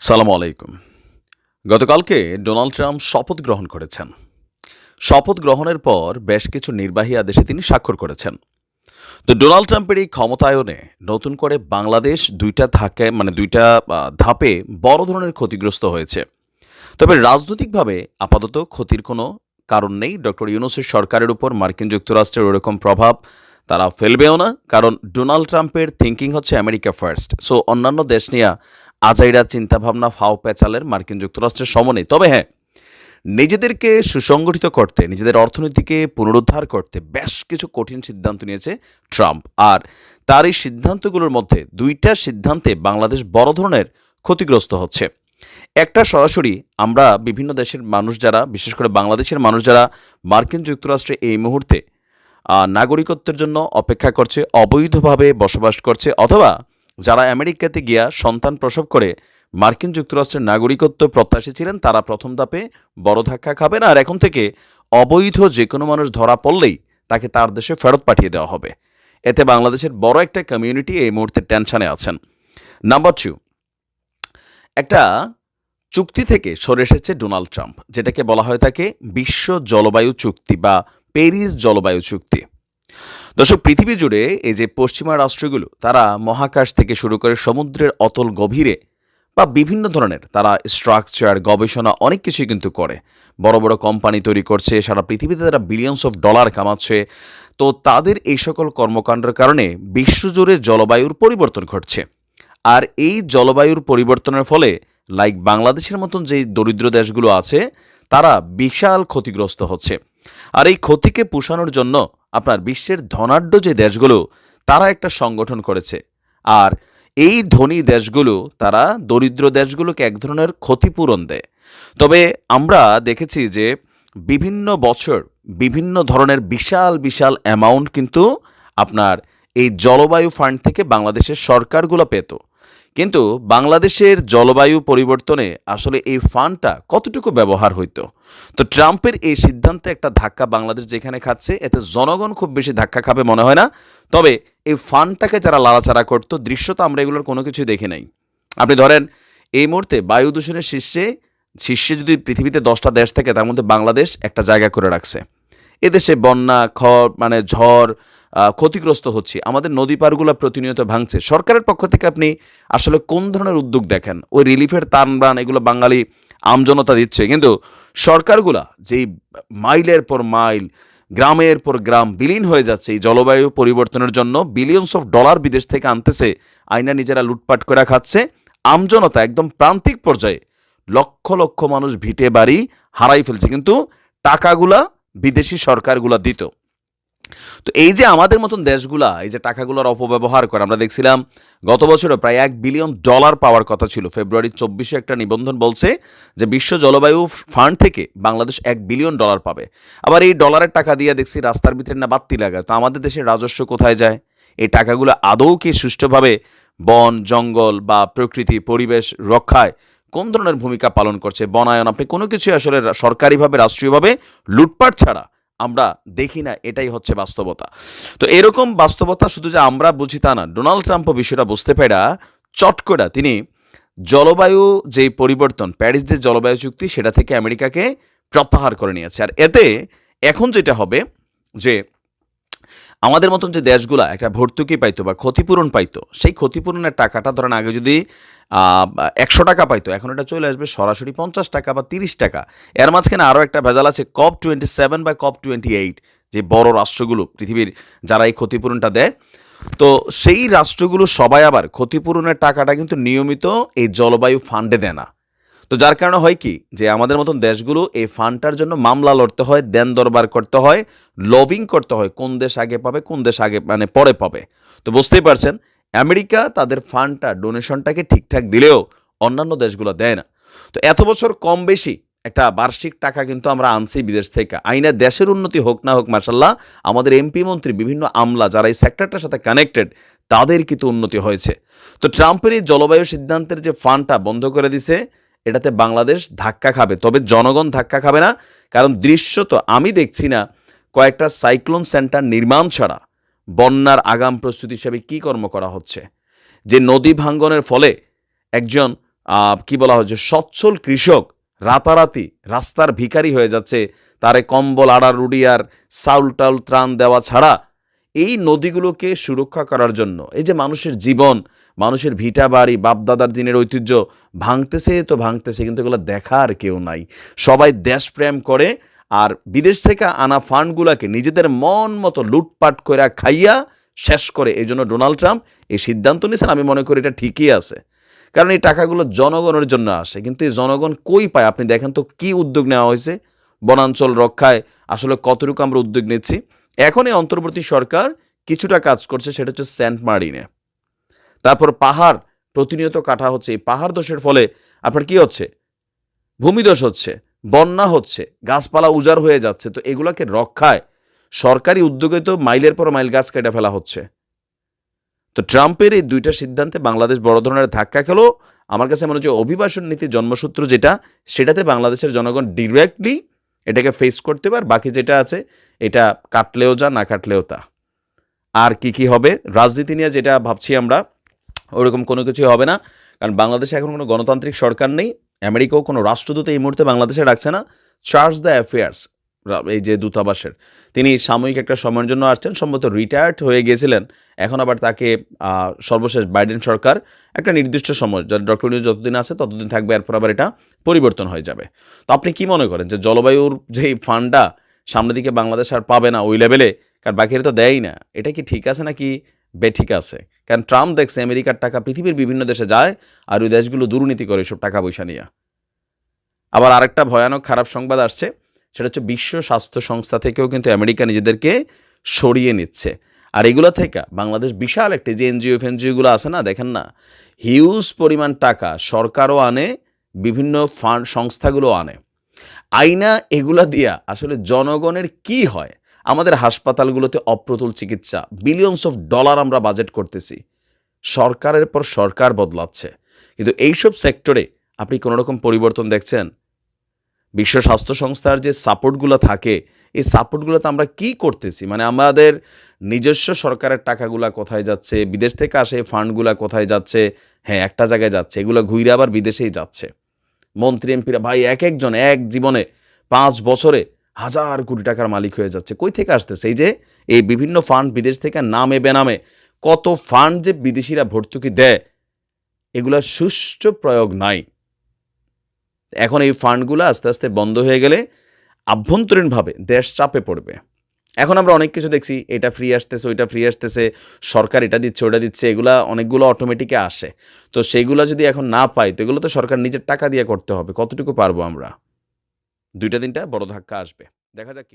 সালাম আলাইকুম। গতকালকে ডোনাল্ড ট্রাম্প শপথ গ্রহণ করেছেন। শপথ গ্রহণের পর বেশ কিছু নির্বাহী আদেশে তিনি স্বাক্ষর করেছেন। তো ডোনাল্ড ট্রাম্পের এই ক্ষমতায়নে নতুন করে বাংলাদেশ দুইটা ধাকে মানে দুইটা ধাপে বড় ধরনের ক্ষতিগ্রস্ত হয়েছে। তবে রাজনৈতিকভাবে আপাতত ক্ষতির কোনো কারণ নেই। ডক্টর ইউনুসের সরকারের উপর, মার্কিন যুক্তরাষ্ট্রের ওরকম প্রভাব তারা ফেলবেও না। কারণ ডোনাল্ড ট্রাম্পের থিঙ্কিং হচ্ছে আমেরিকা ফার্স্ট। সো অন্যান্য দেশ নিয়ে আজাইরা চিন্তাভাবনা ফাও পেঁচালের মার্কিন যুক্তরাষ্ট্রের সমনে তবে হ্যাঁ নিজেদেরকে সুসংগঠিত করতে, নিজেদের অর্থনীতিকে পুনরুদ্ধার করতে বেশ কিছু কঠিন সিদ্ধান্ত নিয়েছে ট্রাম্প। আর তার এই সিদ্ধান্তগুলোর মধ্যে দুইটা সিদ্ধান্তে বাংলাদেশ বড় ধরনের ক্ষতিগ্রস্ত হচ্ছে। একটা সরাসরি আমরা বিভিন্ন দেশের মানুষ যারা, বিশেষ করে বাংলাদেশের মানুষ যারা মার্কিন যুক্তরাষ্ট্রে এই মুহূর্তে নাগরিকত্বের জন্য অপেক্ষা করছে, অবৈধভাবে বসবাস করছে, অথবা যারা আমেরিকাতে গিয়া সন্তান প্রসব করে, মার্কিন যুক্তরাষ্ট্রের নাগরিকত্ব প্রত্যাশী ছিলেন, তারা প্রথম ধাপে বড় ধাক্কা খাবেন আর এখন থেকে অবৈধ যে কোনো মানুষ ধরা পড়লেই তাকে তার দেশে ফেরত পাঠিয়ে দেওয়া হবে। এতে বাংলাদেশের বড় একটা কমিউনিটি এই মুহূর্তে টেনশনে আছেন। নাম্বার টু একটা চুক্তি থেকে সরে এসেছে ডোনাল্ড ট্রাম্প, যেটাকে বলা হয় থাকে বিশ্ব জলবায়ু চুক্তি বা প্যারিস জলবায়ু চুক্তি। দর্শক, পৃথিবী জুড়ে এই যে পশ্চিমা রাষ্ট্রগুলো, তারা মহাকাশ থেকে শুরু করে সমুদ্রের অতল গভীরে বা বিভিন্ন ধরনের তারা স্ট্রাকচার গবেষণা অনেক কিছুই কিন্তু করে। বড় বড় কোম্পানি তৈরি করছে, সারা পৃথিবীতে তারা বিলিয়নস অফ ডলার কামাচ্ছে। তো তাদের এই সকল কর্মকাণ্ডের কারণে বিশ্বজুড়ে জলবায়ুর পরিবর্তন ঘটছে। আর এই জলবায়ুর পরিবর্তনের ফলে লাইক বাংলাদেশের মতন যেই দরিদ্র দেশগুলো আছে, তারা বিশাল ক্ষতিগ্রস্ত হচ্ছে। আর এই ক্ষতিকে পুষানোর জন্য আপনার বিশ্বের ধনাঢ্য যে দেশগুলো, তারা একটা সংগঠন করেছে। আর এই ধনী দেশগুলো, তারা দরিদ্র দেশগুলোকে এক ধরনের ক্ষতিপূরণ দেয়। তবে আমরা দেখেছি যে বিভিন্ন বছর বিভিন্ন ধরনের বিশাল বিশাল অ্যামাউন্ট কিন্তু আপনার এই জলবায়ু ফান্ড থেকে বাংলাদেশের সরকারগুলো পেত। কিন্তু বাংলাদেশের জলবায়ু পরিবর্তনে আসলে এই ফান্ডটা কতটুকু ব্যবহার হইতো? তো ট্রাম্পের এই সিদ্ধান্তে একটা ধাক্কা বাংলাদেশ যেখানে খাচ্ছে, এতে জনগণ খুব বেশি ধাক্কা খাবে মনে হয় না। তবে এই ফান্ডটাকে যারা লাড়াচাড়া করতো দৃশ্য তো আমরা এগুলোর কোনো কিছুই দেখি নাই। আপনি ধরেন, এই মুহূর্তে বায়ু দূষণের শীর্ষে শীর্ষে যদি পৃথিবীতে দশটা দেশ থাকে, তার মধ্যে বাংলাদেশ একটা জায়গা করে রাখছে। এদেশে বন্যা, খড় মানে ঝড় ক্ষতিগ্রস্ত হচ্ছে, আমাদের নদী পারগুলো প্রতিনিয়ত ভাঙছে। সরকারের পক্ষ থেকে আপনি আসলে কোন ধরনের উদ্যোগ দেখেন? ওই রিলিফের তান বান এগুলো বাঙালি আমজনতা দিচ্ছে, কিন্তু সরকারগুলা যেই মাইলের পর মাইল, গ্রামের পর গ্রাম বিলীন হয়ে যাচ্ছে এই জলবায়ু পরিবর্তনের জন্য বিলিয়নস অফ ডলার বিদেশ থেকে আনতেছে আইনা নিজেরা লুটপাট করে খাচ্ছে আমজনতা একদম প্রান্তিক পর্যায়ে লক্ষ লক্ষ মানুষ ভিটে বাড়ি হারাই ফেলছে, কিন্তু টাকাগুলা বিদেশি সরকারগুলা দিত। তো এই যে আমাদের মতন দেশগুলা, এই যে টাকাগুলোর অপব্যবহার করে, আমরা দেখছিলাম গত বছরে প্রায় এক বিলিয়ন ডলার পাওয়ার কথা ছিল। ফেব্রুয়ারি চব্বিশে একটা নিবন্ধন বলছে যে বিশ্ব জলবায়ু ফান্ড থেকে বাংলাদেশ এক বিলিয়ন ডলার পাবে। আবার এই ডলারের টাকা দিয়ে দেখছি রাস্তার ভিতরে না বাত্তি লাগায়। তো আমাদের দেশের রাজস্ব কোথায় যায়? এই টাকাগুলো আদৌ কি সুষ্ঠুভাবে বন, জঙ্গল বা প্রকৃতি, পরিবেশ রক্ষায় কোন ধরনের ভূমিকা পালন করছে? বনায়ন, আপনি কোনো কিছু আসলে সরকারিভাবে, রাষ্ট্রীয়ভাবে লুটপাট ছাড়া আমরা দেখি না, এটাই হচ্ছে বাস্তবতা। তো এরকম বাস্তবতা শুধু যে আমরা বুঝি তা না, ডোনাল্ড ট্রাম্পও বিষয়টা বুঝতে পেরা চট তিনি জলবায়ু যে পরিবর্তন, প্যারিস যে জলবায়ু চুক্তি, সেটা থেকে আমেরিকাকে প্রত্যাহার করে নিয়েছে। আর এতে এখন যেটা হবে যে আমাদের মতন যে দেশগুলা একটা ভর্তুকি পাইতো বা ক্ষতিপূরণ পাইতো, সেই ক্ষতিপূরণের টাকাটা ধরেন আগে যদি একশো টাকা পাইতো। এখন এটা চলে আসবে সরাসরি পঞ্চাশ টাকা বা তিরিশ টাকা। এর মাঝখানে আরও একটা ভেজাল আছে কপ টোয়েন্টি সেভেন বা কপ টোয়েন্টি এইট যে বড় রাষ্ট্রগুলো, পৃথিবীর যারা এই ক্ষতিপূরণটা দেয়। তো সেই রাষ্ট্রগুলো সবাই আবার ক্ষতিপূরণের টাকাটা কিন্তু নিয়মিত এই জলবায়ু ফান্ডে দেয় না। তো যার কারণে হয় কি, যে আমাদের মতন দেশগুলো এই ফান্ডটার জন্য মামলা লড়তে হয়, দেন দরবার করতে হয় লবিং করতে হয়, কোন দেশ আগে পাবে, কোন দেশ আগে মানে পরে পাবে। তো বুঝতেই পারছেন আমেরিকা তাদের ফান্ডটা, ডোনেশনটাকে ঠিকঠাক দিলেও অন্যান্য দেশগুলো দেয় না। তো এত বছর কম বেশি একটা বার্ষিক টাকা কিন্তু আমরা আনছি বিদেশ থেকে। আইনা দেশের উন্নতি হোক না হোক মার্শাল্লাহ আমাদের এমপি মন্ত্রী, বিভিন্ন আমলা যারা এই সেক্টরটার সাথে কানেক্টেড তাদের কিন্তু উন্নতি হয়েছে। তো ট্রাম্পের এই জলবায়ু সিদ্ধান্তের যে ফান্ডটা বন্ধ করে দিছে, এটাতে বাংলাদেশ ধাক্কা খাবে। তবে জনগণ ধাক্কা খাবে না, কারণ দৃশ্যত আমি দেখছি না, কয়েকটা সাইক্লোন সেন্টার নির্মাণ ছাড়া। বন্যার আগাম প্রস্তুতি হিসাবে কী কর্ম করা হচ্ছে? যে নদী ভাঙ্গনের ফলে একজন কি বলা হচ্ছে সচ্ছল কৃষক রাতারাতি রাস্তার ভিখারি হয়ে যাচ্ছে, তারে কম্বল আড়া রুডি আর টাউল ত্রাণ দেওয়া ছাড়া এই নদীগুলোকে সুরক্ষা করার জন্য এই যে মানুষের জীবন, মানুষের ভিটা বাড়ি, বাপদাদার দিনের ঐতিহ্য ভাঙতেছে তো ভাঙতেছে, কিন্তু এগুলো দেখার কেউ নাই। সবাই দেশপ্রেম করে আর বিদেশ থেকে আনা ফান্ডগুলোকে নিজেদের মন মতো লুটপাট করে খাইয়া শেষ করে, এই জন্য ডোনাল্ড ট্রাম্প এই সিদ্ধান্ত নিয়েছেন আমি মনে করি এটা ঠিকই আছে। কারণ এই টাকাগুলো জনগণের জন্য আসে, কিন্তু এই জনগণ কই পায়? আপনি দেখেন তো কি উদ্যোগ নেওয়া হয়েছে, বনাঞ্চল রক্ষায় আসলে কতটুকু আমরা উদ্যোগ নিচ্ছি। এখন এই অন্তর্বর্তী সরকার কিছুটা কাজ করছে, সেটা হচ্ছে সেন্ট মার্টিনে। তারপর পাহাড় প্রতিনিয়ত কাটা হচ্ছে, এই পাহাড় দোষের ফলে আপনার কি হচ্ছে? ভূমিদোষ হচ্ছে। বন্যা হচ্ছে, গাছপালা উজাড় হয়ে যাচ্ছে, তো এগুলোকে রক্ষায় সরকারি উদ্যোগে তো মাইলের পর মাইল গাছ কেটে ফেলা হচ্ছে। তো ট্রাম্পের এই দুইটা সিদ্ধান্তে বাংলাদেশ বড় ধরনের ধাক্কা খেলো। আমার কাছে মনে হচ্ছে অভিবাসন নীতি জন্মসূত্র যেটা, সেটাতে বাংলাদেশের জনগণ ডিরেক্টলি এটাকে ফেস করতে পার, বাকি যেটা আছে, এটা কাটলেও যা, না কাটলেও তা। আর কি কি হবে, রাজনীতি নিয়ে যেটা ভাবছি আমরা, ওরকম কোনো কিছুই হবে না। কারণ বাংলাদেশে এখন কোনো গণতান্ত্রিক সরকার নেই আমেরিকাও কোনো রাষ্ট্রদূত এই মুহূর্তে বাংলাদেশে রাখছে না। চার্জ দ্য অ্যাফেয়ার্স এই যে দূতাবাসের। তিনি সাময়িক একটা সময়ের জন্য আসছেন, সম্ভবত রিটায়ার্ড হয়ে গিয়েছিলেন এখন আবার তাকে সর্বশেষ বাইডেন সরকার একটা নির্দিষ্ট সময় ডক্টর নিউজ যতদিন আছে ততদিন থাকবে, এরপর আবার এটা পরিবর্তন হয়ে যাবে। তো আপনি কি মনে করেন যে জলবায়ুর যে ফান্ডটা সামনের দিকে বাংলাদেশ আর পাবে না ওই লেভেলে কারণ বাকিরা তো দেয়ই না। এটা কি ঠিক আছে নাকি বেঠিক আছে। কারণ ট্রাম্প দেখছে আমেরিকার টাকা পৃথিবীর বিভিন্ন দেশে যায় আর ওই দেশগুলো দুর্নীতি করে সব টাকা পয়সা নিয়ে। আবার আরেকটা ভয়ানক খারাপ সংবাদ আসছে, সেটা হচ্ছে বিশ্ব স্বাস্থ্য সংস্থা থেকেও কিন্তু আমেরিকা নিজেদেরকে সরিয়ে নিচ্ছে। আর এগুলো থেকে বাংলাদেশ বিশাল একটি যে এনজিও ফেনজিওগুলো আছে না, দেখেন না, হিউজ পরিমাণ টাকা সরকারও আনে, বিভিন্ন ফান্ড সংস্থাগুলো আনে। আইনা এগুলা দিয়া আসলে জনগণের কি হয়? আমাদের হাসপাতালগুলোতে অপ্রতুল চিকিৎসা বিলিয়নস অফ ডলার আমরা বাজেট করতেছি। সরকারের পর সরকার বদলাচ্ছে। কিন্তু এইসব সেক্টরে আপনি কোনো রকম পরিবর্তন দেখছেন? বিশ্ব স্বাস্থ্য সংস্থার যে সাপোর্টগুলো থাকে, এই সাপোর্টগুলোতে আমরা কি করতেছি? মানে আমাদের নিজস্ব সরকারের টাকাগুলা কোথায় যাচ্ছে? বিদেশ থেকে আসে ফান্ডগুলা কোথায় যাচ্ছে? হ্যাঁ একটা জায়গায় যাচ্ছে। এগুলো ঘুরে আবার বিদেশেই যাচ্ছে। মন্ত্রী, এমপিরা, ভাই, এক একজন এক জীবনে পাঁচ বছরে হাজার কোটি টাকার মালিক হয়ে যাচ্ছে। কই থেকে আসতেছে? এই যে, এই বিভিন্ন ফান্ড বিদেশ থেকে নামে বেনামে কত ফান্ড যে বিদেশিরা ভর্তুকি দেয় এগুলার সুষ্ঠু প্রয়োগ নাই। এখন এই ফান্ডগুলো আস্তে আস্তে বন্ধ হয়ে গেলে আভ্যন্তরীণভাবে দেশ চাপে পড়বে। এখন আমরা অনেক কিছু দেখছি, এটা ফ্রি আসতেছে, ওইটা ফ্রি আসতেছে, সরকার এটা দিচ্ছে ওটা দিচ্ছে, এগুলা অনেকগুলো অটোমেটিকে আসে। তো সেগুলো যদি এখন না পাই তো এগুলো তো সরকার নিজের টাকা দিয়ে করতে হবে, কতটুকু পারব আমরা? দুইটা তিনটা বড় ধাক্কা আসবে। দেখা যাক